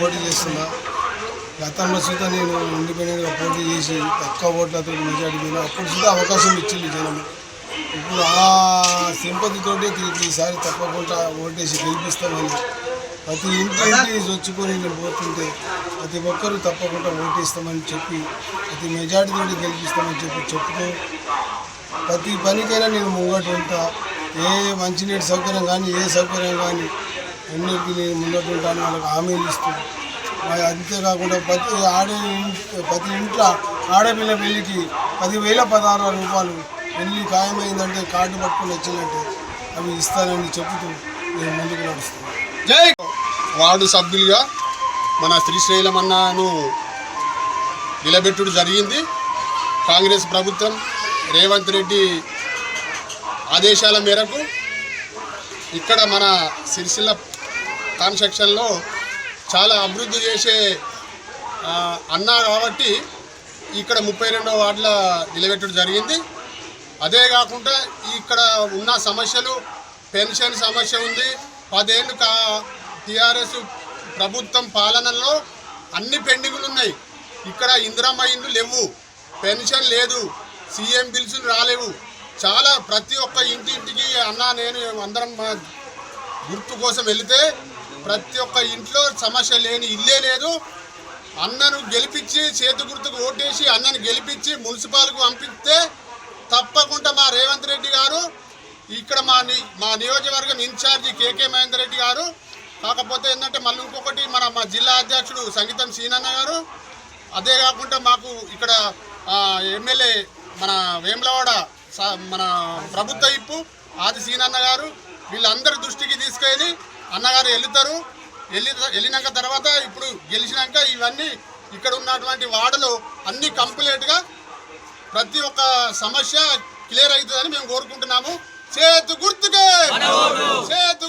పోటీ చేస్తున్నా. గతంలో సుధా నేను ఇండిపెండెంట్గా పోటీ చేసి తక్కువ ఓట్లతో మెజార్టీ పోయినా అప్పుడు సుధా అవకాశం ఇచ్చింది జనం. ఇప్పుడు ఆ సింపతితోటి తిరిగి ఈసారి తప్పకుండా ఓటేసి గెలిపిస్తామని. ప్రతి ఇంటి ఇంటి వచ్చుకొని నేను పోతుంటే ప్రతి ఒక్కరూ తప్పకుండా ఓటేస్తామని చెప్పి ప్రతి మెజార్టీతోటి గెలిపిస్తామని చెప్పి చెప్తూ ప్రతి పనికైనా నేను ముంగట ఉంటా. ఏ మంచినీటి సౌకర్యం కానీ ఏ సౌకర్యం కానీ ఎన్నికలు నేను ఉంటాను వాళ్ళకి హామీలు ఇస్తుంది మరి అంతేకాకుండా ప్రతి ఆడే ప్రతి ఇంట్లో ఆడపిల్ల పెళ్ళికి పదివేల పదహారు రూపాయలు పెళ్ళి ఖాయమైందంటే కార్డు పట్టుకుని వచ్చిందంటే అవి ఇస్తానని చెబుతూ నేను ముందుకు నడుస్తున్నాను జై! వార్డు సభ్యులుగా మన శ్రీశైలం అన్నను నిలబెట్టుడు జరిగింది. కాంగ్రెస్ ప్రభుత్వం రేవంత్ రెడ్డి ఆదేశాల మేరకు ఇక్కడ మన సిరిసిల్ల కాన్స్ట్రక్షన్లో చాలా అభివృద్ధి చేసే అన్నా కాబట్టి ఇక్కడ ముప్పై రెండవ వార్డుల నిలబెట్టడం జరిగింది. అదే కాకుండా ఇక్కడ ఉన్న సమస్యలు పెన్షన్ సమస్య ఉంది. పదేళ్ళు కా టీఆర్ఎస్ ప్రభుత్వం పాలనలో అన్ని పెండింగులు ఉన్నాయి. ఇక్కడ ఇందిరమ్మ ఇండ్లు లేవు పెన్షన్ లేదు సీఎం బిల్సులు రాలేవు. చాలా ప్రతి ఒక్క ఇంటింటికి అన్న నేను అందరం గుర్తు కోసం వెళితే ప్రతి ఒక్క ఇంట్లో సమస్య లేని ఇల్లే లేదు. అన్నను గెలిపించి చేతి గుర్తుకు ఓటేసి అన్నను గెలిపించి మున్సిపాల్కు పంపిస్తే తప్పకుండా మా రేవంత్ రెడ్డి గారు ఇక్కడ మా ని- మా నియోజకవర్గం ఇన్ఛార్జి కేకే మహేందర్ రెడ్డి గారు కాకపోతే ఏంటంటే మళ్ళీ ఇంకొకటి మన మా జిల్లా అధ్యక్షుడు సంగీతం సీనన్న గారు అదే కాకుండా మాకు ఇక్కడ ఎమ్మెల్యే మన వేములవాడ స- మన ప్రభుత్వ ఇప్పు ఆది సీనన్న గారు వీళ్ళందరి దృష్టికి తీసుకెళ్ళి అన్నగారు వెళ్తారు. వెళ్ళి వెళ్ళినాక తర్వాత ఇప్పుడు గెలిచినాక ఇవన్నీ ఇక్కడ ఉన్నటువంటి వార్డులు అన్ని కంప్లీట్గా ప్రతి ఒక్క సమస్య క్లియర్ అవుతుందని మేము కోరుకుంటున్నాము. చేతు గుర్తుకే! చేతు